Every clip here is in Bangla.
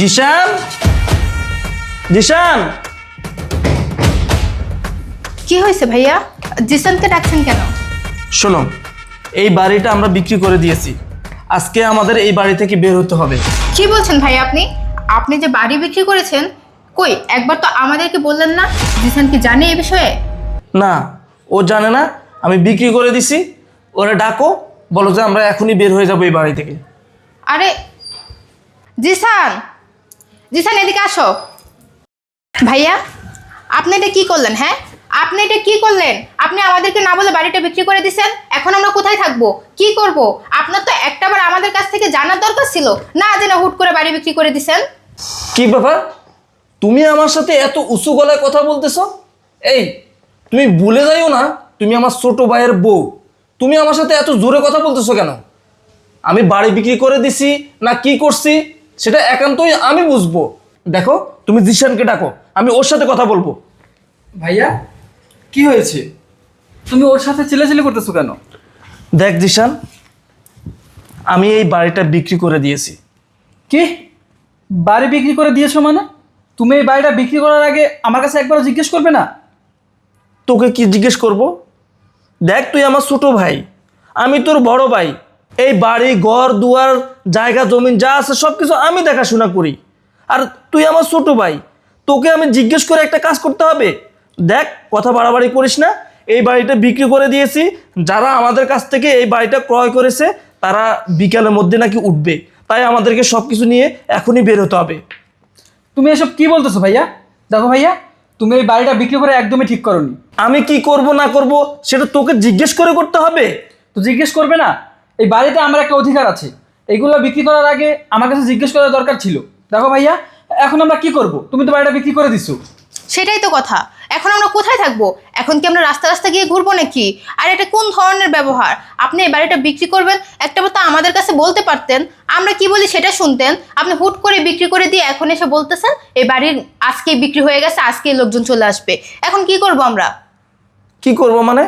জিশান? জিশান? কি হয়েছে ভাইয়া? জিসানকে ডাকছেন কেন? শোনো এই বাড়িটা আমরা বিক্রি করে দিয়েছি। আজকে আমাদের এই বাড়ি থেকে বের হতে হবে। কি বলছেন ভাইয়া আপনি? আপনি যে বাড়ি বিক্রি করেছেন কই? একবার তো আমাদেরকে বললেন না জিসান কি জানে এই বিষয়ে? না ও জানে না আমি বিক্রি করে দিছি ওরা ডাকো বলো যে আমরা এখনই বের হয়ে যাব এই বাড়ি থেকে। আরে জিসান জিসান, এদিকে আসো। ভাইয়া, আপনি এটা কি করলেন হ্যাঁ? আপনি এটা কি করলেন? আপনি আমাদেরকে না বলে বাড়িটা বিক্রি করে দিছেন, এখন আমরা কোথায় থাকব? কি করব? আপনার তো একটাবার আমাদের কাছ থেকে জানার দরকার ছিল। না জেনে হুট করে বাড়ি বিক্রি করে দিছেন। কি ব্যাপার? তুমি আমার সাথে এত উঁচু গলায় কথা বলতেছো? এই, তুমি ভুলে যাইও না, তুমি আমার ছোট ভাইয়ের বউ। তুমি আমার সাথে এত জোরে কথা বলতেছো কেন? আমি বাড়ি বিক্রি করে দিছি, না কি করছি? সেটা একান্তই আমি বুঝব। দেখো তুমি জিশানকে ডাকো আমি ওর সাথে কথা বলব। ভাইয়া কি হয়েছে? তুমি ওর সাথে চিল্লাচিল্লি করতেছো কেন? দেখ জিশান আমি এই বাড়িটা বিক্রি করে দিয়েছি। কি? বাড়ি বিক্রি করে দিয়েছ মানে? তুমি এই বাড়িটা বিক্রি করার আগে আমার কাছে একবারও জিজ্ঞেস করবে না? তোকে কি জিজ্ঞেস করব? দেখ তুই আমার ছোট ভাই আমি তোর বড় ভাই। এই বাড়ি ঘর দুয়ার জায়গা জমিন যা আছে সব কিছু আমি দেখাশোনা করি। আর তুই আমার ছোট ভাই তোকে আমি জিজ্ঞেস করে একটা কাজ করতে হবে। দেখ কথা বাড়াবাড়ি করিস না। এই বাড়িটা বিক্রি করে দিয়েছি। যারা আমাদের কাছ থেকে এই বাড়িটা ক্রয় করেছে তারা বিকালের মধ্যে নাকি উঠবে। তাই আমাদেরকে সব কিছু নিয়ে এখনই বের হতে হবে। তুমি এসব কি বলতেছো ভাইয়া? দেখো ভাইয়া তুমি এই বাড়িটা বিক্রি করে একদমই ঠিক করনি। আমি কি করব না করব সেটা তোকে জিজ্ঞেস করে করতে হবে। তো জিজ্ঞেস করবে না? এই বাড়িতে আমার একটা অধিকার আছে। এগুলো বিক্রি করার আগে আমার কাছে জিজ্ঞেস করার দরকার ছিল। দেখো ভাইয়া এখন আমরা কি করব? তুমি তো বাড়িটা বিক্রি করে দিছো। সেটাই তো কথা। এখন আমরা কোথায় থাকব? এখন কি আমরা রাস্তা রাস্তা গিয়ে ঘুরবো নাকি? আর এটা কোন ধরনের ব্যবহার? আপনি এই বাড়িটা বিক্রি করবেন একটা তো আমাদের কাছে বলতে পারতেন আমরা কি বলি সেটা শুনতেন। আপনি হুট করে বিক্রি করে দিয়ে এখন এসে বলতেছেন এই বাড়ির আজকেই বিক্রি হয়ে গেছে আজকেই লোকজন চলে আসবে। এখন কি করব আমরা? কি করব মানে?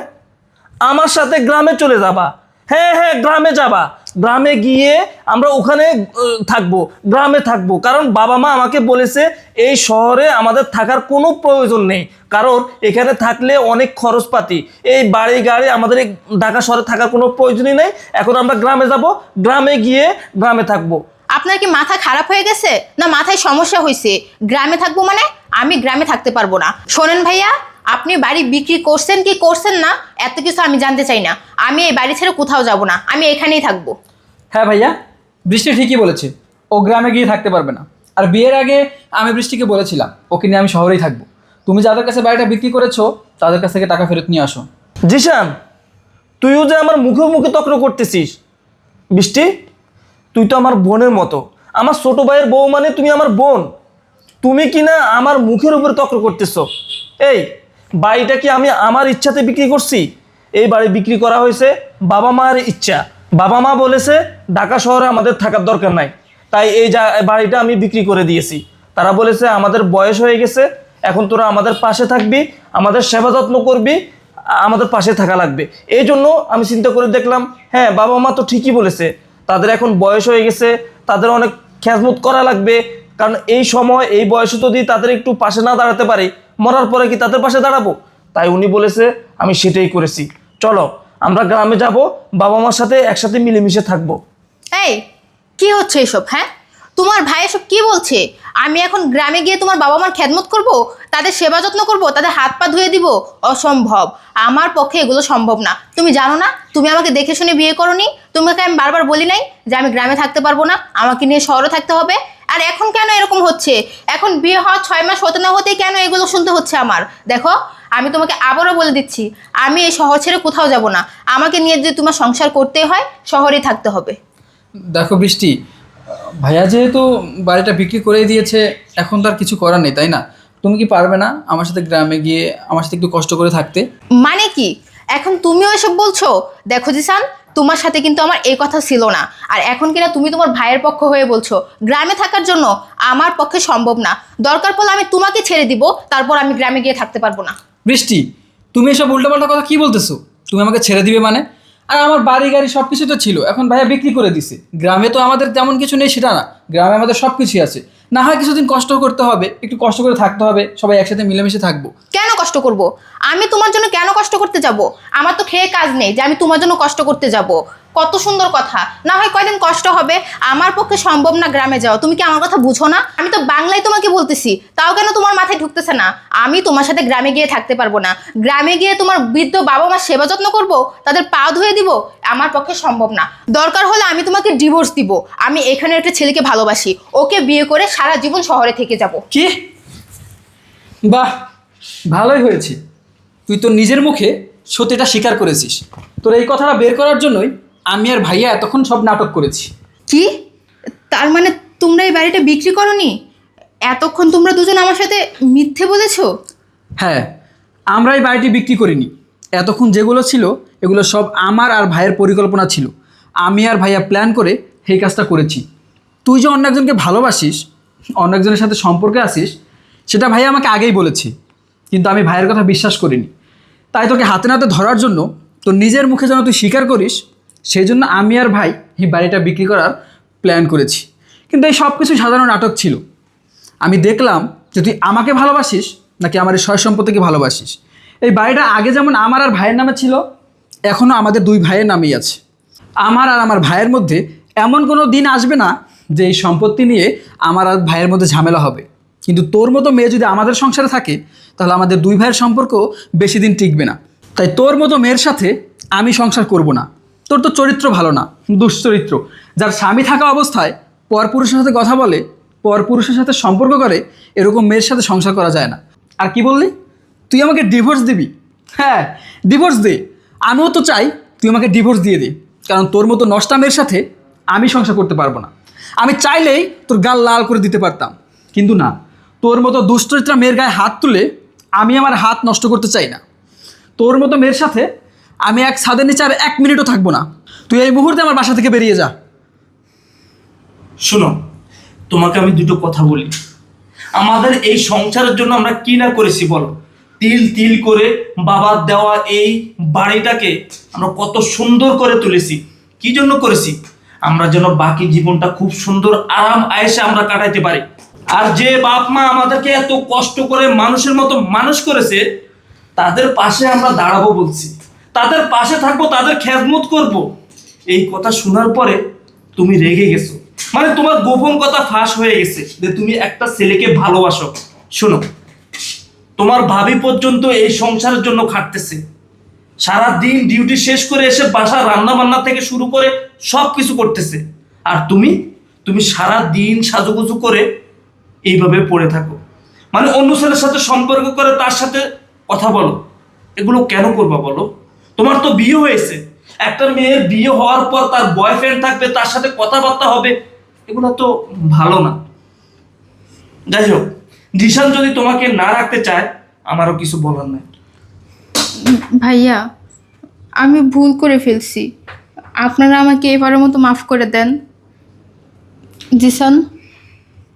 আমার সাথে গ্রামে চলে যাবা। হ্যাঁ হ্যাঁ গ্রামে যাবা। গ্রামে গিয়ে আমরা ওখানে থাকব, গ্রামে থাকব। কারণ বাবা মা আমাকে বলেছে, এই শহরে আমাদের থাকার কোনো প্রয়োজন নেই। কারণ এখানে থাকলে অনেক খরচপাতি। এই বাড়ি গাড়ি আমাদের এই ঢাকা শহরে থাকার কোনো প্রয়োজনই নেই। এখন আমরা গ্রামে যাব, গ্রামে গিয়ে গ্রামে থাকব। আপনার কি মাথা খারাপ হয়ে গেছে? না, মাথায় সমস্যা হয়েছে গ্রামে থাকব মানে আমি গ্রামে থাকতে পারব না। শোনেন ভাইয়া আপনি বাড়ি বিক্রি করছেন কি করছেন না এত কিছু আমি জানতে চাই না। আমি এই বাড়ি ছেড়ে কোথাও যাব না আমি এখানেই থাকব। হ্যাঁ ভাইয়া বৃষ্টি ঠিকই বলেছে। ও গ্রামে গিয়ে থাকতে পারবে না। আর বিয়ের আগে আমি বৃষ্টিকে বলেছিলাম ওকে নিয়ে আমি শহরেই থাকব। তুমি যাদের কাছে বাড়িটা বিক্রি করেছ তাদের কাছ থেকে টাকা ফেরত নিয়ে আসো। জিশান তুইও যে আমার মুখে মুখে তক্র করতেছিস। বৃষ্টি তুই তো আমার বোনের মতো। আমার ছোট ভাইয়ের বউ মানে তুমি আমার বোন। তুমি কি না আমার মুখের উপর তক্র করতেছো। এই বাড়িটা কি আমি আমার ইচ্ছাতে বিক্রি করছি? এই বাড়ি বিক্রি করা হয়েছে বাবা মায়ের ইচ্ছা। বাবা মা বলেছে, ঢাকা শহরে আমাদের থাকার দরকার নাই। তাই এই বাড়িটা আমি বিক্রি করে দিয়েছি। তারা বলেছে, আমাদের বয়স হয়ে গেছে, এখন তোরা আমাদের পাশে থাকবি, আমাদের সেবা যত্ন করবি, আমাদের পাশে থাকা লাগবে। এই জন্য আমি চিন্তা করে দেখলাম হ্যাঁ বাবা মা তো ঠিকই বলেছে, তাদের এখন বয়স হয়ে গেছে, তাদের অনেক খেজমত করা লাগবে কারণ এই সময়, এই বয়সে যদি তাদের একটু পাশে না দাঁড়াতে পারি, মরার পরে কি তাদের পাশে দাঁড়াবো? তাই উনি বলেছে, আমি সেটাই করেছি। চলো, আমরা গ্রামে যাব বাবা মার সাথে একসাথে মিলেমিশে থাকব। এই, কি হচ্ছে এসব হ্যাঁ? তোমার ভাই এসব কি বলছে? আমি এখন গ্রামে গিয়ে তোমার বাবা মার খেদমত করব? তাদের সেবা যত্ন করব? তাদের হাত পা ধুয়ে দিব? অসম্ভব। আমার পক্ষে এগুলো সম্ভব না। তুমি জানো না? তুমি আমাকে দেখে শুনে বিয়ে করনি? তোমাকে আমি বারবার বলি নাই যে আমি গ্রামে থাকতে পারব না? আমাকে নিয়ে শহরে থাকতে হবে? আর এখন কেন এরকম হচ্ছে? এখন বিয়ে হওয়ার ছয় মাস হতে না হতেই কেন এগুলো শুনতে হচ্ছে আমার? দেখো আমি তোমাকে আবারও বলে দিচ্ছি আমি এই শহর ছেড়ে কোথাও যাব না। আমাকে নিয়ে যদি তোমার সংসার করতে হয় শহরেই থাকতে হবে। দেখো বৃষ্টি ভাইয়া যেহেতু বাড়িটা বিক্রি করে দিয়েছে এখন তো আর কিছু করার নেই তাই না? তুমি কি পারবে না আমার সাথে গ্রামে গিয়ে আমার সাথে একটু কষ্ট করে থাকতে? মানে কি? এখন তুমিও এসব বলছো? দেখো জিসান তোমার সাথে কিন্তু আমার এই কথা ছিল না। আর এখন কিনা তুমি তোমার ভাইয়ের পক্ষ হয়ে বলছো, গ্রামে থাকার জন্য আমার পক্ষে সম্ভব না। দরকার পড়লে আমি তোমাকে ছেড়ে দিব, তারপর আমি গ্রামে গিয়ে থাকতে পারব না। বৃষ্টি, তুমি এসব উল্টোপাল্টা কথা কি বলতেছো? তুমি আমাকে ছেড়ে দিবে মানে? আর আমার বাড়ি, গাড়ি সব কিছু তো ছিল, এখন ভাইয়া বিক্রি করে দিছে। গ্রামে তো আমাদের তেমন কিছু নেই, সেটা না। গ্রামে আমাদের সব কিছুই আছে। না হয় কিছুদিন কষ্ট করতে হবে, একটু কষ্ট করে থাকতে হবে, সবাই একসাথে মিলেমিশে থাকব। কেন কষ্ট করব? আমি তোমার জন্য কেন কষ্ট করতে যাব? আমার তো খেয়ে কাজ নেই যে আমি তোমার জন্য কষ্ট করতে যাব। কত সুন্দর কথা। না হয় কয়দিন কষ্ট হবে, আমার পক্ষে সম্ভব না গ্রামে যাওয়া। তুমি কি আমার কথা বুঝো না? আমি তো বাংলায় তোমাকে বলতেছি, তাও কেন তোমার মাথায় ঢুকতেছে না? আমি তোমার সাথে গ্রামে গিয়ে থাকতে পারব না। গ্রামে গিয়ে তোমার বৃদ্ধ বাবা মার সেবা যত্ন করব, তাদের পা ধুয়ে দিব, আমার পক্ষে সম্ভব না। দরকার হলে আমি তোমাকে ডিভোর্স দিব। আমি এখানে একটা ছেলেকে ভালোবাসি। ওকে বিয়ে করে সারা জীবন শহরে থেকে যাব। কি? বাহ, ভালোই হয়েছে। তুই তো নিজের মুখে সত্যিটা স্বীকার করেছিস। তোর এই কথাটা বের করার জন্যই আমি আর ভাইয়া এতক্ষণ সব নাটক করেছি। কি? তার মানে তোমরা এই বাড়িটা বিক্রি করনি? এতক্ষণ তোমরা দুজন আমার সাথে মিথ্যে বলেছ? হ্যাঁ আমরা এই বাড়িটি বিক্রি করিনি। এতক্ষণ যেগুলো ছিল এগুলো সব আমার আর ভাইয়ের পরিকল্পনা ছিল। আমি আর ভাইয়া প্ল্যান করে সেই কাজটা করেছি। তুই যে অন্য একজনকে ভালোবাসিস অন্য একজনের সাথে সম্পর্কে আসিস সেটা ভাইয়া আমাকে আগেই বলেছে। কিন্তু আমি ভাইয়ের কথা বিশ্বাস করিনি। তাই তোকে হাতে নাতে ধরার জন্য তোর নিজের মুখে যেন তুই স্বীকার করিস সেই জন্য আমি আর ভাই এই বাড়িটা বিক্রি করার প্ল্যান করেছি। কিন্তু এই সব কিছু সাধারণ নাটক ছিল। আমি দেখলাম যে তুই আমাকে ভালোবাসিস নাকি আমার এই সয় সম্পত্তিকে ভালোবাসিস। এই বাড়িটা আগে যেমন আমার আর ভাইয়ের নামে ছিল এখনও আমাদের দুই ভাইয়ের নামেই আছে। আমার আর আমার ভাইয়ের মধ্যে এমন কোনো দিন আসবে না যে এই সম্পত্তি নিয়ে আমার আর ভাইয়ের মধ্যে ঝামেলা হবে। কিন্তু তোর মতো মেয়ে যদি আমাদের সংসারে থাকে, তাহলে আমাদের দুই ভাইয়ের সম্পর্ক বেশি দিন টিকবে না। তাই তোর মতো মেয়ের সাথে আমি সংসার করব না। তোর তো চরিত্র ভালো না, দুশ্চরিত্র। যার স্বামী থাকা অবস্থায় পরপুরুষের সাথে কথা বলে পরপুরুষের সাথে সম্পর্ক করে, এরকম মেয়ের সাথে সংসার করা যায় না। আর কি বললি? তুই আমাকে ডিভোর্স দিবি। হ্যাঁ ডিভোর্স দে। আমিও তো চাই তুই আমাকে ডিভোর্স দিয়ে দে। কারণ তোর মতো নষ্টা মেয়ের সাথে আমি সংসার করতে পারব না। আমি চাইলেই তোর গাল লাল করে দিতে পারতাম। কিন্তু না, তোর মতো দুশ্চরিত্রা মেয়ের গায়ে হাত তুলে আমি আমার হাত নষ্ট করতে চাই না। তোর মতো মেয়ের সাথে আমি এক ছাদের নিচে আর এক মিনিটও থাকব না। তুই এই মুহূর্তে আমার বাসা থেকে বেরিয়ে যা। শোনো, তোমাকে আমি দুটো কথা বলি। আমাদের এই সংসারের জন্য আমরা কি না করেছি বলো? তিল তিল করে বাবার দেওয়া এই বাড়িটাকে আমরা কত সুন্দর করে তুলেছি। কি জন্য করেছি? আমরা যেন বাকি জীবনটা খুব সুন্দর আরাম আয়েসে আমরা কাটাইতে পারি। আর যে বাপ মা আমাদেরকে এত কষ্ট করে মানুষের মতো মানুষ করেছে, তাদের পাশে আমরা দাঁড়াবো বলছি। তাদের পাশে থাকব, তাদের খেদমত করব। এই কথা শোনার পরে তুমি রেগে গেছো। মানে তোমার গোপন কথা ফাঁস হয়ে গেছে যে তুমি একটা ছেলেকে ভালোবাসো। শোনো, তোমার ভাবি পর্যন্ত এই সংসারের জন্য খাটতেছে। সারা দিন ডিউটি শেষ করে এসে বাসা রান্না বান্না থেকে শুরু করে সব কিছু করতেছে। আর তুমি তুমি সারা দিন সাজুগুজু করে এইভাবে পড়ে থাকো। মানে অন্য ছেলের সাথে সম্পর্ক করে তার সাথে কথা বলো। এগুলো কেন করবা বলো? তোমার তো বিয়ে হয়েছে। একটা মেয়ের বিয়ে হওয়ার পর তার বয়ফ্রেন্ড থাকবে তার সাথে কথাবার্তা হবে এগুলো তো ভালো না। যাই হোক জিশান যদি তোমাকে না রাখতে চায় আমারও কিছু বলার নাই। ভাইয়া আমি ভুল করে ফেলছি। আপনারা আমাকে এবারের মতো মাফ করে দেন। জিসান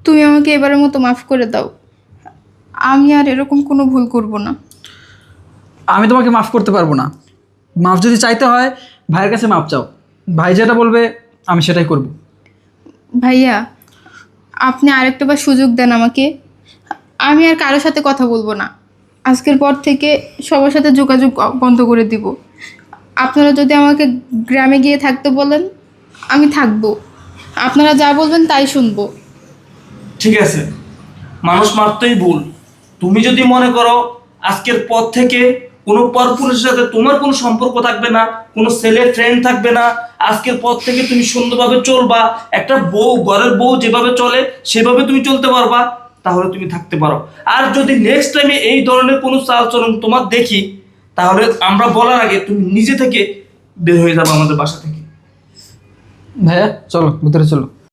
তুমি আমাকে এবারের মতো মাফ করে দাও। আমি আর এরকম কোনো ভুল করব না। আমি তোমাকে মাফ করতে পারব না। মাফ যদি চাইতে হয় ভাইয়ের কাছে মাপ চাও। ভাই যেটা বলবে আমি সেটাই করব। ভাইয়া আপনি আরেকটা বার সুযোগ দেন আমাকে। আমি আর কারোর সাথে কথা বলব না। আজকের পর থেকে সবার সাথে যোগাযোগ বন্ধ করে দিব। আপনারা যদি আমাকে গ্রামে গিয়ে থাকতে বলেন আমি থাকব। আপনারা যা বলবেন তাই শুনব। ঠিক আছে। মানুষ মাত্রই ভুল। তুমি যদি মনে করো আজকের পর থেকে কোনো পরপুরুষের সাথে তোমার কোনো সম্পর্ক থাকবে না, কোনো ছেলে ফ্রেন্ড থাকবে না। আজকের পর থেকে তুমি সুন্দরভাবে চলবা। একটা বউ, ঘরের বউ যেভাবে চলে, সেভাবে তুমি চলতে পারবা, তাহলে তুমি থাকতে পারো। আর যদি নেক্সট টাইমে এই ধরনের কোনো চালচলন তোমার দেখি, তাহলে আমরা বলার আগে তুমি নিজে থেকে বের হয়ে যাবে আমাদের বাসা থেকে। ভাইয়া, চলো, ভিতরে চলো।